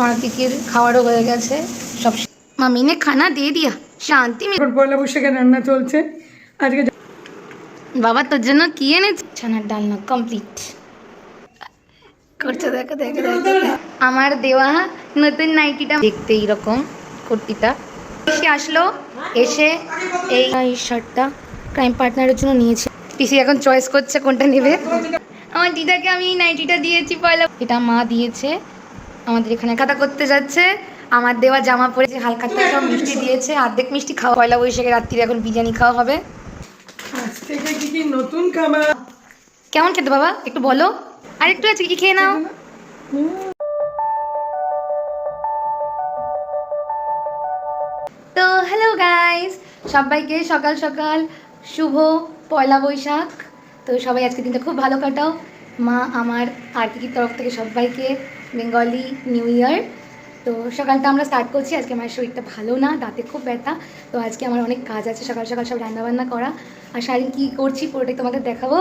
আমার কিকির খাওয়ারও হয়ে গেছে সব মামি ने खाना दे दिया শান্তি মিল এখন পয়লা বৈশাখে রান্না চলছে আজকে বাবা তোর জন্য কি এনেছে ছানার ডালনা কমপ্লিট করছে দেখো দেখো দেখো আমার দেওয়া নতুন নাইটিটা দেখতে এইরকম কুর্তিটা এসে আসলো এসে এই এই শার্টটা ক্রাইম পার্টনারের জন্য নিয়েছে পিসি এখন চয়েস করছে কোনটা নেবে আমার দিদাকে আমি এই নাইটিটা দিয়েছি পয়লা এটা মা দিয়েছে আমাদের এখানে খাতা করতে যাচ্ছে। আমার দেওয়া জামা পরেছে হালকা সব মিষ্টি দিয়েছে অর্ধেক মিষ্টি খাওয়া পয়লা বৈশাখে রাত্রিরে এখন বিরিয়ানি খাওয়া হবে। আজ থেকে কি কি নতুন খাবার? কেমন খেতে বাবা? একটু বলো। আর একটু আছে কি খেয়ে নাও? তো হ্যালো গাইস সবাইকে সকাল সকাল শুভ পয়লা বৈশাখ। তো সবাই আজকে দিনটা খুব ভালো কাটাও। মা আমার আর্থিকের তরফ থেকে সবাইকে বেঙ্গলি নিউ ইয়ার। তো সকালটা আমরা স্টার্ট করছি। আজকে আমার শরীরটা ভালো না দাঁতে খুব ব্যথা। তো আজকে আমার অনেক কাজ আছে সকাল সকাল সব রান্নাবান্না করা। আর সারাদিন কী করছি পুরোটাই তোমাদের দেখাবো।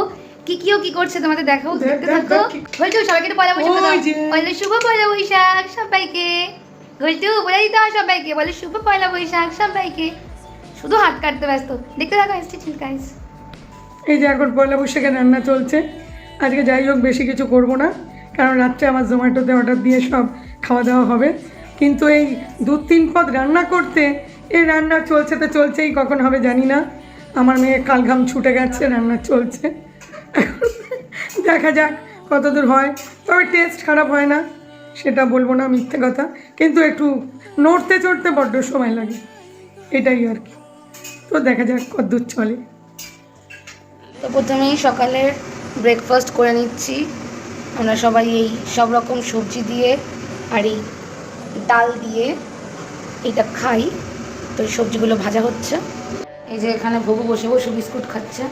কি কিও কি করছে তোমাদের দেখাবো দেখতে থাকো। সবাইকে একটু পয়লা বৈশাখ। পয়লা শুভ পয়লা বৈশাখ সবাইকে। ঘুরটু বলে দিতে হয় সবাইকে। বলে শুভ পয়লা বৈশাখ সবাইকে। শুধু হাত কাটতে ব্যস্ত। দেখতে থাকো ঠিক গাইস এই যে এখন পয়লা বৈশাখে রান্না চলছে। আজকে যাই হোক বেশি কিছু করব না। কারণ রাত্রে আমার জোম্যাটোতে অর্ডার দিয়ে সব খাওয়া দাওয়া হবে। কিন্তু এই দু তিন পদ রান্না করতে, এই রান্না চলছে তো চলছেই, কখন হবে জানি না। আমার মেয়ে কালঘাম ছুটে গেছে, রান্না চলছে। দেখা যাক কতদূর হয়। তবে টেস্ট খারাপ হয় না, সেটা বলব না, মিথ্যে কথা। কিন্তু একটু নড়তে চড়তে বড্ড সময় লাগে, এটাই আর কি। তো দেখা যাক কতদূর চলে। তো প্রথমেই সকালের ব্রেকফাস্ট করে নিচ্ছি। আমরা সবাই এই সব রকম সবজি দিয়ে আর এই ডাল দিয়ে এটা খাই। তো এই সবজিগুলো ভাজা হচ্ছে। এই যে এখানে ভবু বসে বসে বিস্কুট খাচ্ছে।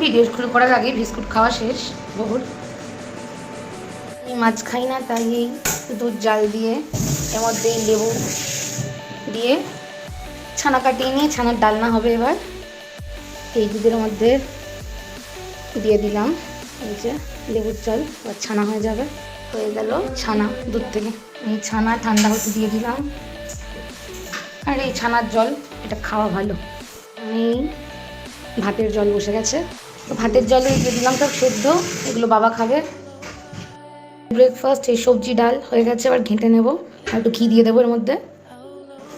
ভিডিও শুরু করার আগে বিস্কুট খাওয়া শেষ, ভবুর। এই মাছ খাই না, তাই এই দুধ জাল দিয়ে, এর মধ্যে লেবু দিয়ে ছানা কাটিয়ে নিয়ে ছানার ডালনা হবে এবার। এই দুধের মধ্যে দিয়ে দিলাম। এই যে লেবুর জল এবার ছানা হয়ে যাবে। হয়ে গেল ছানা দুধ থেকে। এই ছানা ঠান্ডা হতে দিয়ে দিলাম। আর এই ছানার জল, এটা খাওয়া ভালো। এই ভাতের জল বসে গেছে। ভাতের জলে দিয়ে দিলাম সব সেদ্ধ, এগুলো বাবা খাবে। ব্রেকফাস্ট এই সবজি ডাল হয়ে গেছে, এবার ঘেঁটে নেব। আর একটু ঘি দিয়ে দেবো এর মধ্যে।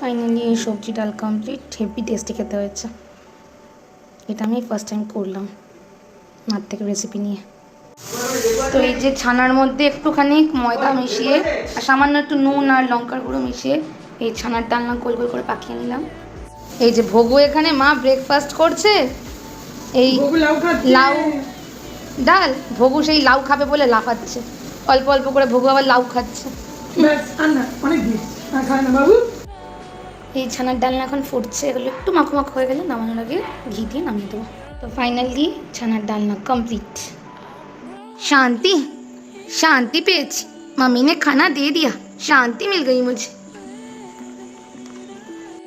ফাইনালি এই সবজি ডাল কমপ্লিট হেভি টেস্টি খেতে হয়েছে। এটা আমি ফার্স্ট টাইম করলাম। মার থেকে রেসিপি নিয়ে। তো এই যে ছানার মধ্যে একটুখানি ময়দা মিশিয়ে আর সামান্য একটু নুন আর লঙ্কার গুঁড়ো মিশিয়ে এই ছানার ডালনা গোল গোল করে পাকিয়ে নিলাম। এই যে ভোগু এখানে মা ব্রেকফাস্ট করছে এই লাউ ডাল ভোগু সেই লাউ খাবে বলে লাফাচ্ছে। অল্প অল্প করে ভোগু আবার লাউ খাচ্ছে। এই ছানার ডালনা এখন ফুটছে এগুলো একটু মাখো মাখো হয়ে গেলে নামানোর আগে ঘি দিয়ে নামিয়ে দেবো। তো ফাইনালি ছানার ডালনা কমপ্লিট শান্তি শান্তি পেয়েছি मम्मी ने खाना दे दिया শান্তি মিল গই মুঝে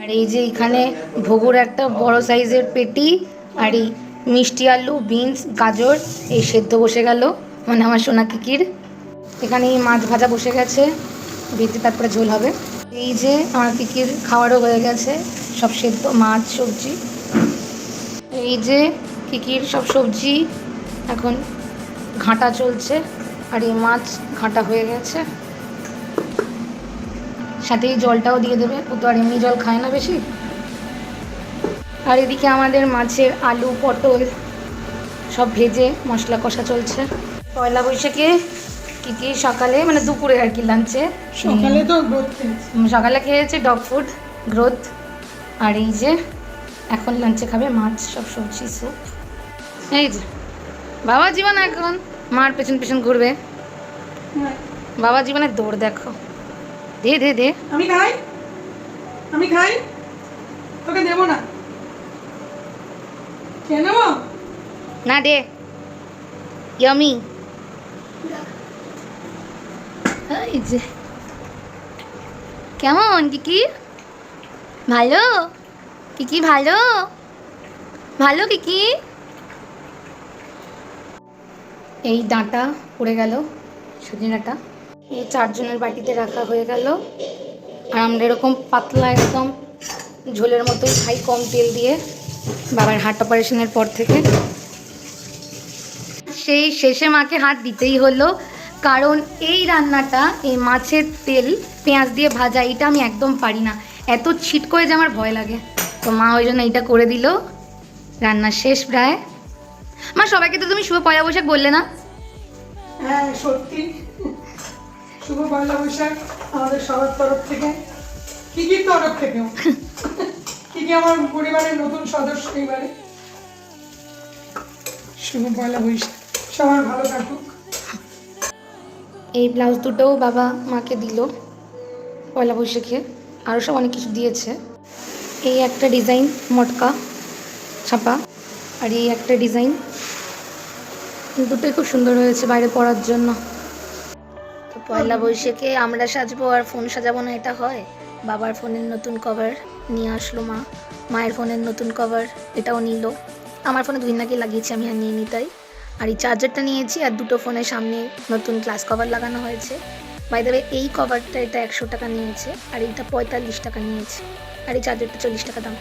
আর এই যে এখানে ভোগুর একটা বড় সাইজের পেটি আর এই মিষ্টি আলু বিনস গাজর এই সেদ্ধ বসে গেল মানে আমার সোনা কিকির এখানে এই মাছ ভাজা বসে গেছে ভেজে তারপরে ঝোল হবে এই যে আমার কিকির খাওয়ারও হয়ে গেছে সব সেদ্ধ মাছ সবজি এই যে কিকির সব সবজি এখন ঘাঁটা চলছে আর এই মাছ ঘাঁটা হয়ে গেছে। সাথে এই জলটাও দিয়ে দেবে ও তো আর এমনি জল খায় না বেশি। আর এদিকে আমাদের মাছের আলু পটল সব ভেজে মশলা কষা চলছে। পয়লা বৈশাখে কী কী সকালে মানে দুপুরে আর কি লাঞ্চে সকালে তো সকালে খেয়েছে ডগ ফুড গ্রোথ আর এই যে এখন লাঞ্চে খাবে মাছ সব সবজি স্যুপ এই যে বাবা জীবন এখন মার পেছন পেছন ঘুরবে। বাবা জীবনের দৌড় দেখো। দে দে দে। আমি খাই? আমি খাই? তোকে দেবো না। নেব না দে। ইয়ামি এই যে। কেমন কিকি? ভালো? কিকি ভালো? ভালো কিকি? এই ডাঁটা পড়ে গেল সজনে ডাঁটা এই চারজনের বাটিতে রাখা হয়ে গেল। আর আমরা এরকম পাতলা একদম ঝোলের মতোই খাই কম তেল দিয়ে। বাবার হার্ট অপারেশনের পর থেকে। সেই শেষে মাকে হাত দিতেই হলো, কারণ এই রান্নাটা, এই মাছের তেল, পেঁয়াজ দিয়ে ভাজা, এটা আমি একদম পারি না। এত ছিট করে যে আমার ভয় লাগে। তো মা ওই জন্য এইটা করে দিল। রান্না শেষ প্রায়। মা সবাইকে তো তুমি শুভ পয়লা বৈশাখ বললে না? হ্যাঁ সত্যি। শুভ পয়লা বৈশাখ আমাদের সবার তরফ থেকে। কি কি তরফ থেকেও? কি কি আমার পরিবারের নতুন সদস্য এবারে? শুভ পয়লা বৈশাখ। সবার ভালো থাকুক। এই ব্লাউজ দুটোও বাবা মাকে দিল পয়লা বৈশাখে। আরও সব অনেক কিছু দিয়েছে। এই একটা ডিজাইন মটকা ছাপা। আর এই একটা ডিজাইন দুটোই খুব সুন্দর হয়েছে বাইরে পড়ার জন্য। তো পয়লা বৈশাখে আমরা সাজবো আর ফোন সাজাবো না, এটা হয়। বাবার ফোনের নতুন কভার নিয়ে আসলো মা। মায়ের ফোনের নতুন কভার এটাও নিল। আমার ফোনে দুই নাকি লাগিয়েছি, আমি আর নিয়ে নি তাই। আর এই চার্জারটা নিয়েছি আর দুটো ফোনের সামনে নতুন গ্লাস কভার লাগানো হয়েছে। বাই দেবে এই কভারটা এটা একশো টাকা নিয়েছে আর এইটা পঁয়তাল্লিশ টাকা নিয়েছে। আর এই চার্জারটা চল্লিশ টাকা দাম।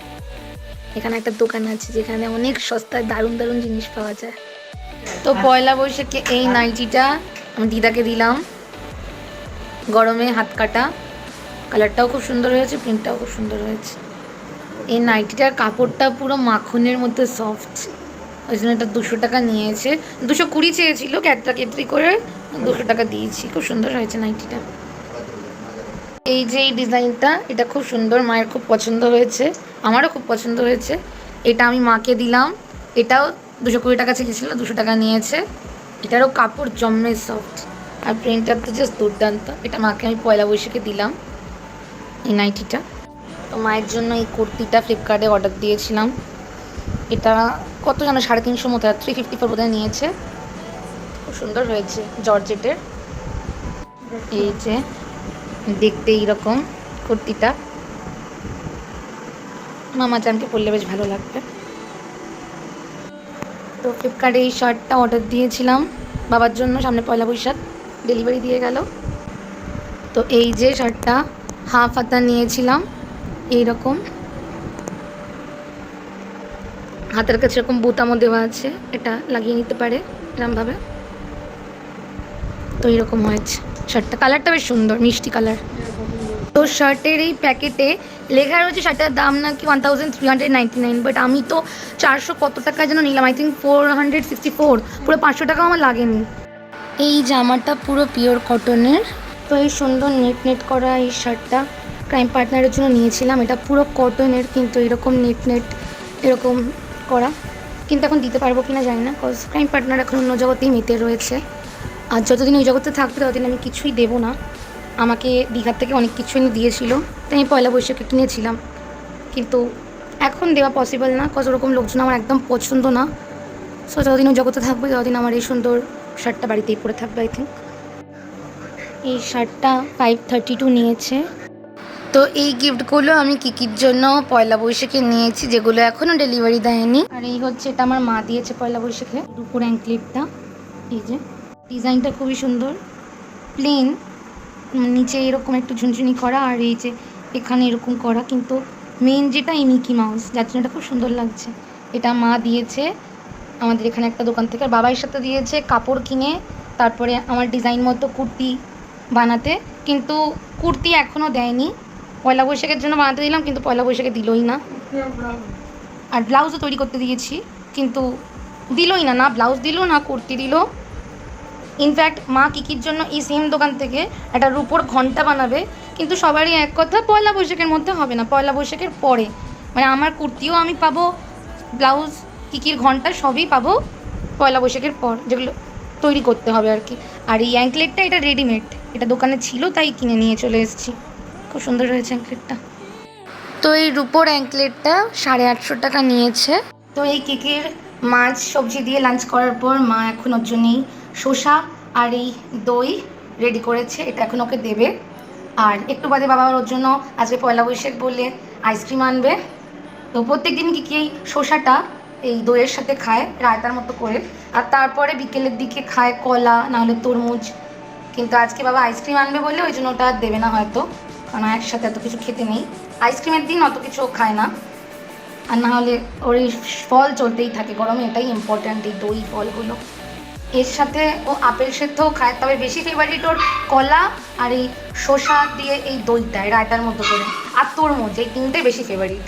এখানে একটা দোকান আছে যেখানে অনেক সস্তায় দারুণ দারুণ জিনিস পাওয়া যায়। তো পয়লা বৈশাখে এই নাইটিটা আমি দিদাকে দিলাম। গরমে হাত কাটা। কালারটাও খুব সুন্দর হয়েছে, প্রিন্টটাও খুব সুন্দর হয়েছে। এই নাইটিটার কাপড়টা পুরো মাখনের মধ্যে সফট ওই জন্য এটা দুশো টাকা নিয়েছে। দুশো কুড়ি চেয়েছিল ক্যাটরা কেটরি করে। দুশো টাকা দিয়েছি। খুব সুন্দর হয়েছে নাইটিটা। এই যে এই ডিজাইনটা, এটা খুব সুন্দর। মায়ের খুব পছন্দ হয়েছে। আমারও খুব পছন্দ হয়েছে। এটা আমি মাকে দিলাম। এটাও দুশো কুড়ি টাকা চেয়েছিল দুশো টাকা নিয়েছে। এটারও কাপড় জম্মে সফট আর প্রিন্টার তো জাস্ট দুর্দান্ত। এটা মাকে আমি পয়লা বৈশাখে দিলাম, এই নাইটিটা। তো মায়ের জন্য এই কুর্তিটা ফ্লিপকার্টে অর্ডার দিয়েছিলাম। এটা কত যেন, সাড়ে তিনশো মতো থ্রি ফিফটি ফোর বোধহয় নিয়েছে। খুব সুন্দর হয়েছে জর্জেটের। এই যে, দেখতে এইরকম কুর্তিটা। মামা চানকে পরলে বেশ ভালো লাগবে। তো ফ্লিপকার্টে এই শার্টটা অর্ডার দিয়েছিলাম। বাবার জন্য, সামনে পয়লা বৈশাখ ডেলিভারি দিয়ে গেল। তো এই যে শার্টটা হাফ হাতা নিয়েছিলাম এই রকম হাতের কাছে এরকম বোতামও দেওয়া আছে, এটা লাগিয়ে নিতে পারে এরমভাবে। তো এইরকম হয়েছে শার্টটা কালারটা বেশ সুন্দর, মিষ্টি কালার তো শার্টের এই প্যাকেটে লেখা রয়েছে শার্টের দাম নাকি one thousand three hundred ninety nine but আমি তো চারশো কত টাকা যেন নিলাম I think four hundred sixty four পুরো পাঁচশো টাকা আমার লাগেনি। এই জামাটা পুরো পিওর কটনের তো এই সুন্দর নেট নেট করা এই শার্টটা ক্রাইম পার্টনারের জন্য নিয়েছিলাম এটা পুরো কটনের কিন্তু এরকম নেট নেট এরকম করা। কিন্তু এখন দিতে পারব কিনা জানি না কজ ক্রাইম পার্টনার এখন অন্য জগতেই মেতে রয়েছে। আর যতদিন ওই জগতে থাকবে ততদিন আমি কিছুই দেবো না। আমাকে দীঘার থেকে অনেক কিছু এনে দিয়েছিল। তাই আমি পয়লা বৈশাখে কিনেছিলাম কিন্তু এখন দেওয়া পসিবল না কত রকম লোকজন আমার একদম পছন্দ না। সো যতদিন ওই জগতে থাকবে, ততদিন আমার এই সুন্দর শার্টটা বাড়িতেই পরে থাকবে আই থিঙ্ক এই শার্টটা ফাইভ থার্টি টু নিয়েছে। তো এই গিফটগুলো আমি কিকির জন্য পয়লা বৈশাখে নিয়েছি, যেগুলো এখনও ডেলিভারি দেয়নি। আর এই হচ্ছে, এটা আমার মা দিয়েছে পয়লা বৈশাখে, দুপুর অ্যাঙ্কলিপটা এই যে ডিজাইনটা খুবই সুন্দর। প্লেন নিচে এরকম একটু ঝুনঝুনি করা আর এই যে এখানে এরকম করা। কিন্তু মেন যেটা এই মিকি মাউস যার জন্য এটা খুব সুন্দর লাগছে। এটা মা দিয়েছে, আমাদের এখানে একটা দোকান থেকে। বাবার সাথে দিয়েছে কাপড় কিনে, তারপরে আমার ডিজাইন মতো কুর্তি বানাতে। কিন্তু কুর্তি এখনও দেয়নি। পয়লা বৈশাখের জন্য বানাতে দিলাম, কিন্তু পয়লা বৈশাখে দিলই না। আর ব্লাউজও তৈরি করতে দিয়েছি, কিন্তু দিলই না। না ব্লাউজ দিল, না কুর্তি দিল। ইনফ্যাক্ট মা কিকির জন্য এই সেম দোকান থেকে একটা রূপোর ঘণ্টা বানাবে, কিন্তু সবারই এক কথা, পয়লা বৈশাখের মধ্যে হবে না, পয়লা বৈশাখের পরে। মানে আমার কুর্তিও আমি পাবো ব্লাউজ কিকির ঘণ্টা সবই পাবো পয়লা বৈশাখের পর, যেগুলো তৈরি করতে হবে আর কি। আর এই অ্যাঙ্কলেটটা এটা রেডিমেড এটা দোকানে ছিল তাই কিনে নিয়ে চলে এসেছি। খুব সুন্দর হয়েছে অ্যাঙ্কলেটটা তো এই রূপোর অ্যাঙ্কলেটটা সাড়ে আটশো টাকা নিয়েছে। তো এই কেকের মাছ সবজি দিয়ে লাঞ্চ করার পর মা এখন ওর জন্যই শসা আর এই দই রেডি করেছে, এটা এখন ওকে দেবে। আর একটু বাদে বাবা ওর জন্য আজকে পয়লা বৈশাখ বলে আইসক্রিম আনবে। তো প্রত্যেক দিন কি এই শসাটা এই দইয়ের সাথে খায়, রায়তার মতো করে। আর তারপরে বিকেলের দিকে খায় কলা, নাহলে তরমুজ। কিন্তু আজকে বাবা আইসক্রিম আনবে বলে ওই জন্য ওটা দেবে না হয়তো, কারণ একসাথে এত কিছু খেতে নেই। আইসক্রিমের দিন অত কিছু খায় না। আর না হলে ওর ফল চলতেই থাকে, গরমে এটাই ইম্পর্ট্যান্ট এই দই ফলগুলো। এর সাথে ও আপেল সেদ্ধও খায়, তবে বেশি ফেভারিট ওর কলা আর এই শসা দিয়ে এই দইটা, এই রায়তার মতো করে। আর তরমুজ, এই তিনটে বেশি ফেভারিট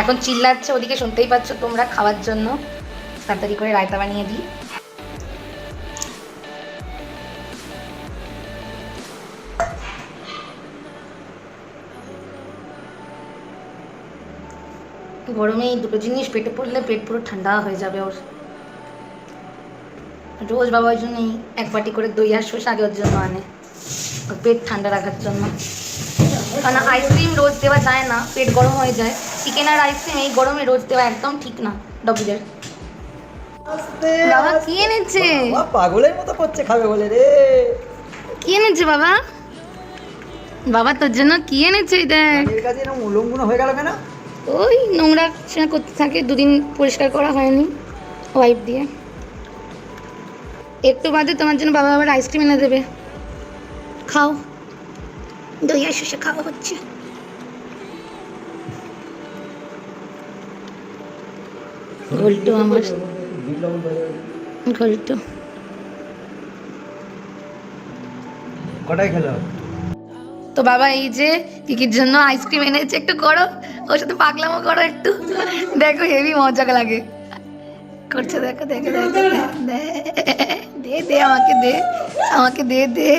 এখন চিল্লাচ্ছে ওদিকে, শুনতেই পাচ্ছ তোমরা খাওয়ার জন্য। তাড়াতাড়ি করে রায়তা বানিয়ে দিই। গরমে এই দুটো জিনিস পেটে পড়লে পেট পুরো ঠান্ডা হয়ে যাবে ওর। রোজ বাবা ওই জন্যই এক বাটি করে দই আর শসা আগে ওর জন্য আনে। পেট ঠান্ডা রাখার জন্য। কারণ আইসক্রিম রোজ দেওয়া যায় না পেট গরম হয়ে যায়। চিকেন আর আইসক্রিম এই গরমে রোজ দেওয়া একদম ঠিক না ডবুদের বাবা কি এনেছে? পাগলের মতো করছে খাবে বলে রে। কি এনেছে বাবা? বাবা তোর জন্য কি এনেছে দেখ। উলঙ্গুনো হয়ে গেল কেন? ওই নোংরা করতে থাকে দুদিন পরিষ্কার করা হয়নি। ওয়াইপ দিয়ে। একটু বাদে তোমার জন্য বাবা আবার আইসক্রিম এনে দেবে। খাও। দই আর শসা খাওয়া হচ্ছে। ঘোলটু আমার। ঘোলটু। কটাই খেলো? তো বাবা এই যে কিকির জন্য আইসক্রিম এনেছে একটু করো। ওর সাথে পাগলামো করো একটু। দেখো হেভি মজা লাগে। করছে দেখো দেখো দেখো দে দে আমাকে দে আমাকে দে দে।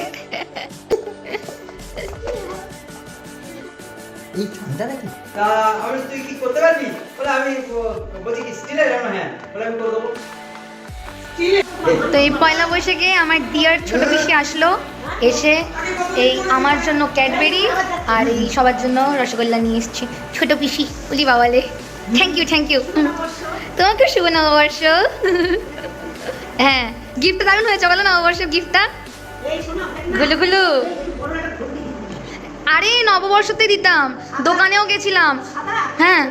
এই ঠান্ডা নাকি? তা আমি তুই কি করতে পারবি? বলে আমি বলছি কি স্টিলের রান্না হ্যাঁ বলে আমি করে দেবো। তো এই পয়লা বৈশাখে আমার ডিয়ার ছোট পিসি আসলো এসে এই আমার জন্য ক্যাডবেরি আর এই সবার জন্য রসগোল্লা নিয়ে এসেছি ছোট পিসি বলি বাবালে। থ্যাংক ইউ থ্যাংক ইউ তোমাকে শুভ নববর্ষ। হ্যাঁ গিফটটা দারুণ হয়েছে, বলো নববর্ষের গিফটটা গুলু গুলু। আরে, নববর্ষতে দিতাম। দোকানেও গেছিলাম। হ্যাঁ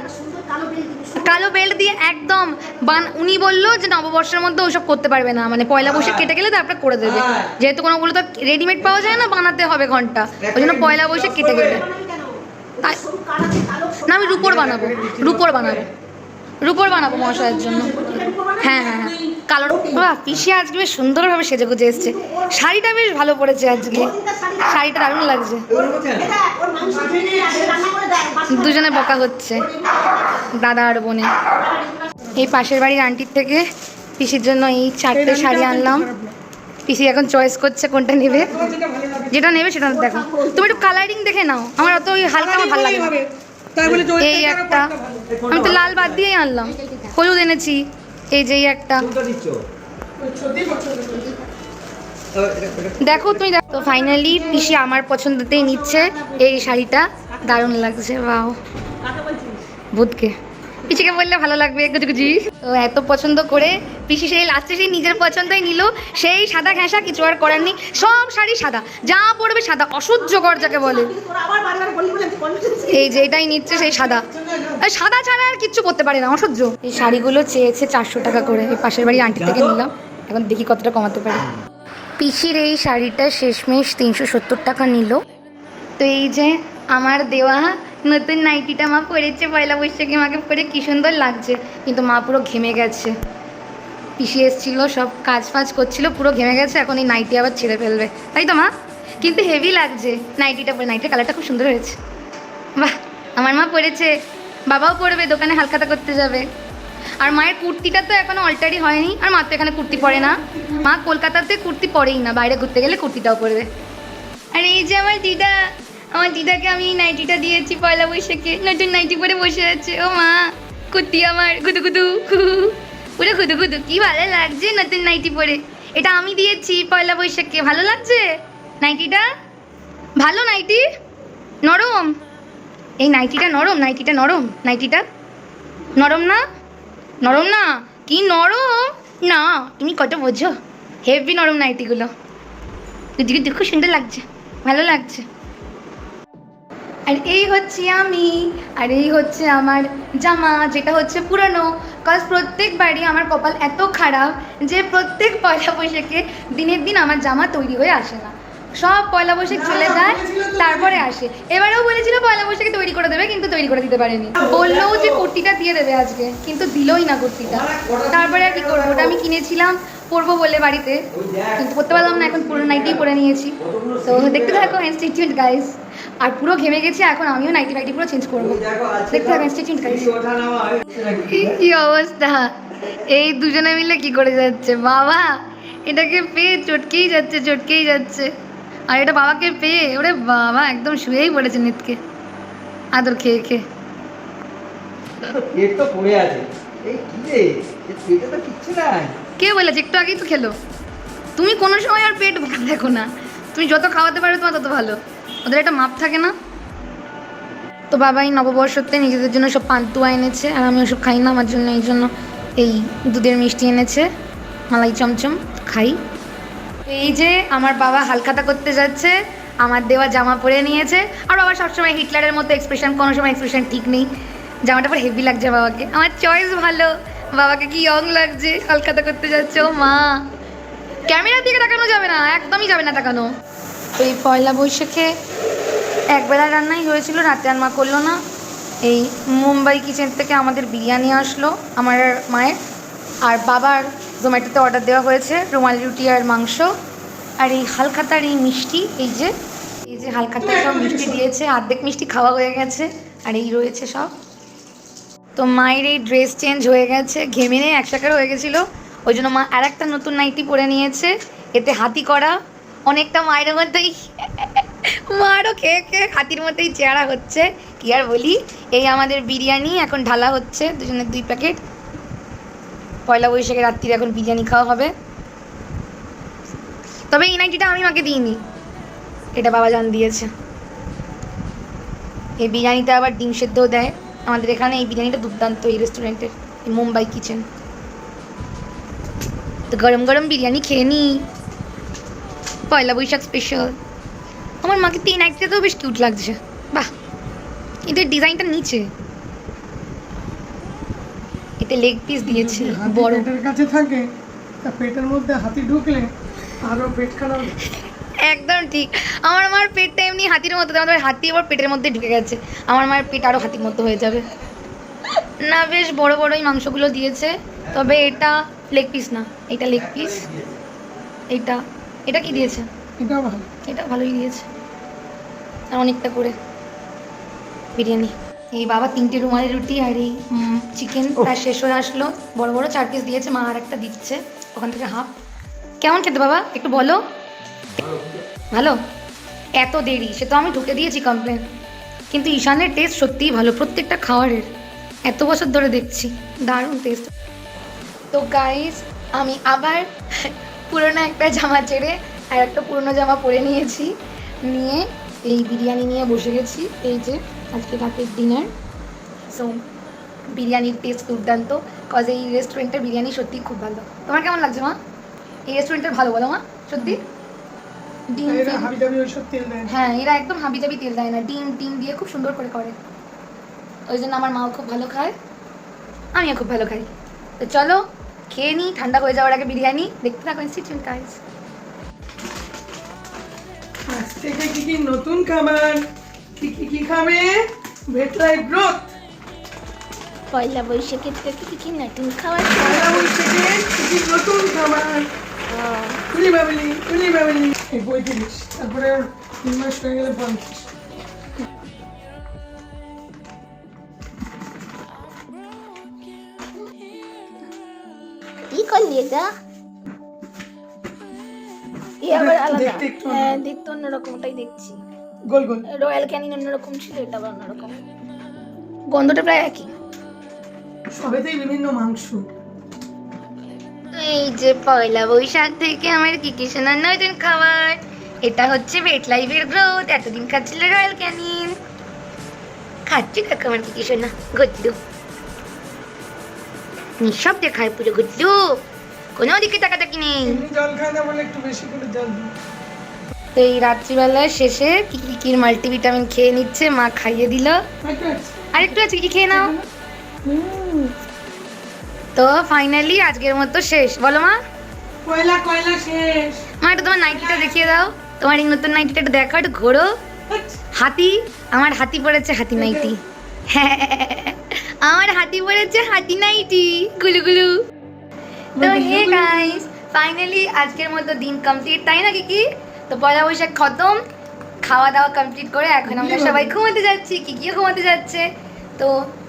কালো বেল্ট দিয়ে একদম বান উনি বলল যে নববর্ষের মধ্যে ওসব করতে পারবে না। মানে পয়লা বৈশাখ কেটে গেলে তারপরে করে দেবে। যেহেতু কোনোগুলো তো রেডিমেড পাওয়া যায় না, বানাতে হবে ঘণ্টা। ওই জন্য পয়লা বৈশাখ কেটে গেলে। না, আমি রুপোর বানাবো রুপোর বানাবো। রুপোর বানাবো মশাইয়ের জন্য। হ্যাঁ হ্যাঁ হ্যাঁ। কালো বাহ পিসি আজকে বেশ সুন্দরভাবে সেজে গুজে এসছে। শাড়িটা বেশ ভালো পড়েছে আজকে। শাড়িটা দারুণ লাগছে। দুজনে বকা হচ্ছে দাদা আর বোনে। এই পাশের বাড়ির আন্টির থেকে পিসির জন্য এই চারটে শাড়ি আনলাম। পিসি এখন চয়েস করছে কোনটা নেবে। যেটা নেবে সেটা দেখো। তুমি একটু কালারিং দেখে নাও। আমার অত ওই হালকা আমার ভালো লাগে এই একটা। আমি তো লাল বাদ দিয়েই আনলাম। হলুদ এনেছি। এই যে একটা। দেখো তুমি দেখো। ফাইনালি পিসি আমার পছন্দতেই নিচ্ছে। এই শাড়িটা দারুণ লাগছে বাহ ভূতকে। পিসিকে বললে ভালো লাগবে গুজগুজি। তো এত পছন্দ করে পিসি সেই লাস্টে সেই নিজের পছন্দই নিল সেই সাদা ঘেঁষা কিছু আর করার নেই সব শাড়ি সাদা যা পড়বে সাদা অসহ্যকর যাকে বলে। এই যে এটাই নিচ্ছে সেই সাদা। সাদা ছাড়া আর কিচ্ছু করতে পারে না অসহ্য। এই শাড়িগুলো চেয়েছে চারশো টাকা করে এই পাশের বাড়ি আন্টি থেকে নিলাম। এখন দেখি কতটা কমাতে পারি। পিসির এই শাড়িটা শেষমেশ তিনশো সত্তর টাকা নিল। তো এই যে আমার দেওয়া নতুন নাইটিটা মা পরেছে, পয়লা বৈশাখে মাকে পরে কী সুন্দর লাগছে। কিন্তু মা পুরো ঘেমে গেছে। পিসি এসছিল, সব কাজ ফাজ করছিল, পুরো ঘেমে গেছে, এখন এই নাইটি আবার ছেড়ে ফেলবে। তাই তো মা? কিন্তু হেভি লাগছে। নাইটিটা পরে, নাইটির কালারটা খুব সুন্দর হয়েছে। বাহ, আমার মা পরেছে। বাবাও পরবে, দোকানে হালখাতা করতে যাবে। আর মায়ের কুর্তিটা তো এখনও অল্টারই হয়নি, আর মা তো এখানে কুর্তি পরে না। মা কলকাতাতে কুর্তি পরেই না, বাইরে ঘুরতে গেলে কুর্তিটাও পরবে। আর, এই যে আমার দিদা আমার দিদাকে আমি নাইটিটা দিয়েছি পয়লা বৈশাখে। নতুন নাইটি পরে বসে আছে। ও মা কুর্তি আমার, গুদু গুদু পুরো গুদু গুদু, কি ভালো লাগছে নতুন নাইটি পরে। এটা আমি দিয়েছি পয়লা বৈশাখে, ভালো লাগছে? নাইটিটা? ভালো নাইটি? নরম? এই নাইটিটা নরম নাইটিটা নরম নাইটিটা? নরম না? নরম না? কি নরম? না, তুমি কত বোঝো? হেভি নরম নাইটিগুলো। দুদিকে খুব সুন্দর লাগছে, ভালো লাগছে। আর এই হচ্ছে আমি, আর এই হচ্ছে আমার জামা, যেটা হচ্ছে পুরনো। কজ প্রত্যেকবারই আমার কপাল এত খারাপ যে প্রত্যেক পয়লা বৈশাখে দিনের দিন আমার জামা তৈরি হয়ে আসে না। সব পয়লা বৈশাখ চলে যায়, তারপরে আসে। এবারেও বলেছিল পয়লা বৈশাখে তৈরি করে দেবে, কিন্তু তৈরি করে দিতে পারেনি। বলল যে কুর্তিটা দিয়ে দেবে আজকে, কিন্তু দিলই না কুর্তিটা। তারপরে আর কি করব? ওটা আমি কিনেছিলাম পরবো বলে বাড়িতে, কিন্তু পরতে পারলাম না, এখন পুরো নাইটেই পরে নিয়েছি। তো দেখতে থাকো ইনস্টিটিউট গাইস আর পুরো ঘেমে গেছি এখন আমিও নাইটি ফাইটি পুরো চেঞ্জ করব। দেখতে গাইস কি অবস্থা? এই দুজনে মিলে কি করে যাচ্ছে? বাবা এটাকে পেয়ে চটকেই যাচ্ছে চটকেই যাচ্ছে। আর এটা বাবাকে পেয়ে ওরে বাবা একদম শুয়েই পড়েছে নিতকে। আদর খেয়ে খেয়ে। পেট তো পড়ে আছে। এই কি রে? পেটে তো কিচ্ছু নাই। কে বলেছে? একটু আগেই তো খেলো। তুমি কোনো সময় আর পেট ভরা দেখো না। তুমি যত খাওয়াতে পারো তোমার তত ভালো। ওদের একটা মাপ থাকে না? তো বাবা এই নববর্ষতে নিজেদের জন্য সব পান্তুয়া এনেছে, আর আমি ওসব খাই না, আমার জন্য, এই জন্য এই দুধের মিষ্টি এনেছে, মালাই চমচম, খাই। এই যে আমার বাবা হালখাতা করতে যাচ্ছে, আমার দেওয়া জামা পরে নিয়েছে, আর বাবা সবসময় হিটলারের মতো এক্সপ্রেশন কোনো সময় এক্সপ্রেশন ঠিক নেই। জামাটা পর হেভি লাগছে বাবাকে। আমার চয়েস ভালো। বাবাকে কি ইয়ং লাগছে, হালখাতা করতে যাচ্ছে, ও মা। ক্যামেরার দিকে তাকানো যাবে না, একদমই যাবে না তাকানো। এই পয়লা বৈশাখে একবেলা রান্নাই হয়েছিল, রাতে আর মা করল না। এই মুম্বাই কিচেন থেকে আমাদের বিরিয়ানি আসলো, আমার মায়ের। আর বাবার জোম্যাটোতে অর্ডার দেওয়া হয়েছে, রুমালি, রুটি আর মাংস। আর এই হালখাতার এই মিষ্টি, এই যে এই যে হালখাতার সব মিষ্টি দিয়েছে, অর্ধেক মিষ্টি খাওয়া হয়ে গেছে, আর এই রয়েছে সব। তো মায়ের এই ড্রেস চেঞ্জ হয়ে গেছে, ঘেমে নিয়ে একসাকার হয়ে গেছিল। ওই জন্য মা আর একটা নতুন নাইটি পরে নিয়েছে, এতে হাতি করা। অনেকটা মায়ের মধ্যেই মারও খেয়ে খেয়ে হাতির মতোই চেহারা হচ্ছে। কি আর বলি? এই আমাদের বিরিয়ানি, এখন ঢালা হচ্ছে দুজনের দুই প্যাকেট। পয়লা বৈশাখে রাত্রিরে এখন বিরিয়ানি খাওয়া হবে। তবে এই নাইটিটা আমি মাকে দিইনি। এটা বাবা জান দিয়েছে। এই বিরিয়ানিতে আবার ডিম সেদ্ধও দেয়। আমাদের এখানে এই বিরিয়ানিটা দুর্দান্ত এই রেস্টুরেন্টের মুম্বাই কিচেন। তো গরম গরম বিরিয়ানি খেয়ে নিই। পয়লা বৈশাখ স্পেশাল আমার মাকে তিন একটাতেও বেশ কিউট লাগছে। বাহ এদের ডিজাইনটা নিচে। এতে লেগ পিস দিয়েছে বড়। পেটের কাছে থাকে তা পেটের মধ্যে হাতি ঢুকলে আরও পেট খারাপ একদম ঠিক। আমার মার পেটটা এমনি হাতির মতো আমাদের হাতি আবার পেটের মধ্যে ঢুকে গেছে। আমার মায়ের পেট আরও হাতির মতো হয়ে যাবে। না বেশ বড় বড়ই মাংসগুলো দিয়েছে তবে এটা লেগ পিস না এটা লেগ পিস এটা এটা কি দিয়েছে? এটাও ভালো। এটা ভালোই দিয়েছে। আর অনেকটা করে। বিরিয়ানি। এই বাবা তিনটে রুমালি রুটি আর এই চিকেন প্রায় শেষ হয়ে আসলো। বড় বড় চার পিস দিয়েছে মা আর একটা দিচ্ছে। ওখান থেকে হাফ। কেমন খেতে বাবা? একটু বলো। ভালো? এত দেরি? সে তো আমি ঢুকে দিয়েছি কমপ্লেন কিন্তু ঈশানের টেস্ট সত্যিই ভালো প্রত্যেকটা খাবারের। এত বছর ধরে দেখছি। দারুণ টেস্ট তো গাইস আমি আবার পুরোনো একটা জামা ছেড়ে আর একটা পুরোনো জামা পরে নিয়েছি। নিয়ে এই বিরিয়ানি নিয়ে বসে গেছি। এই যে আজকে রাতের ডিনার সো বিরিয়ানির টেস্ট দুর্দান্ত। কজ এই রেস্টুরেন্টের বিরিয়ানি সত্যিই খুব ভালো। তোমার কেমন লাগছে মা? এই রেস্টুরেন্টের ভালো বলো মা সত্যি? ডিম। হ্যাঁ এরা একদম হাবি জাবি তেল দেয় না। ডিম টিম দিয়ে খুব সুন্দর করে করে। ওই জন্য আমার মাও খুব ভালো খায়। আমিও খুব ভালো খাই। তো চলো খেয়ে নিই ঠান্ডা হয়ে যাওয়ার আগে বিরিয়ানি। দেখতে থাকো ইনস্টিটিউট আজ থেকে কি কি নতুন খাবার কি কি কি খাবে? ভেটলাই ব্রত। পয়লা বৈশাখের থেকে কি কি নতুন খাবার পয়লা বৈশাখে কি কি নতুন খাবার? কুলি বাবলি কুলি বাবলি। এই পঁয়ত্রিশ তারপরে তিন মাস হয়ে গেলে পঞ্চাশ। কি করলি এটা? এ আবার আলাদা। দেখতে একটু হ্যাঁ অন্যরকম। দেখতে অন্যরকম ওটাই দেখছি। গোল গোল। রয়্যাল ক্যানিন অন্যরকম ছিল এটা আবার অন্যরকম। গন্ধটা প্রায় একই। সবেতেই বিভিন্ন মাংস। এই যে পয়লা বৈশাখ থেকে আমার কি কি শোনার নতুন খাবার? এটা হচ্ছে ভেট লাইফের গ্রোথ এতদিন খাচ্ছিল রয়্যাল ক্যানিন খাচ্ছি কাকা আমার কি কি শোনা গুড্ডু নিঃশব্দে খায় পুরো গুড্ডু কোনো দিকে তাকাতাকি নেই এমনি জল খায় না বলে একটু বেশি করে জল তো এই রাত্রিবেলায় শেষে কিকির মাল্টিভিটামিন খেয়ে নিচ্ছে মা খাইয়ে দিল। আরেকটু আছে কি খেয়ে নাও তো ফাইনালি আজকের মতো শেষ বলো মা কয়লা কয়লা শেষ মা একটু তোমার নাইটিটা দেখিয়ে দাও তোমার এই নতুন নাইটিটা একটু দেখো একটু ঘোরো হাতি আমার হাতি পড়েছে হাতি নাইটি হ্যাঁ আমার হাতি পড়েছে হাতি নাইটি গুলু গুলু তো হে গাইস ফাইনালি আজকের মতো দিন কমপ্লিট তাই না কি তো পয়লা বৈশাখ খতম খাওয়া দাওয়া কমপ্লিট করে এখন আমরা সবাই ঘুমাতে যাচ্ছি কি কি ঘুমাতে যাচ্ছে। তো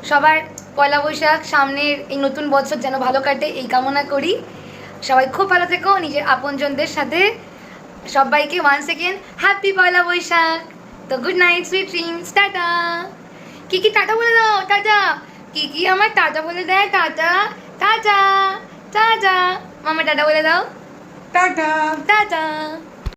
সবার পয়লা বৈশাখ সামনের এই নতুন বছর যেন ভালো কাটে এই কামনা করি। সবাই খুব ভালো থেকো নিজের আপনজনদের সাথে। সবাইকে one second happy Poila Baishakh. তো good night sweet dreams tata. কি কি টাটা বলে দাও টাটা। কি কি আমার টাটা বলে দেয় টাটা। টাটা। টাটা। মামা টাটা বলে দাও। টাটা। টাটা।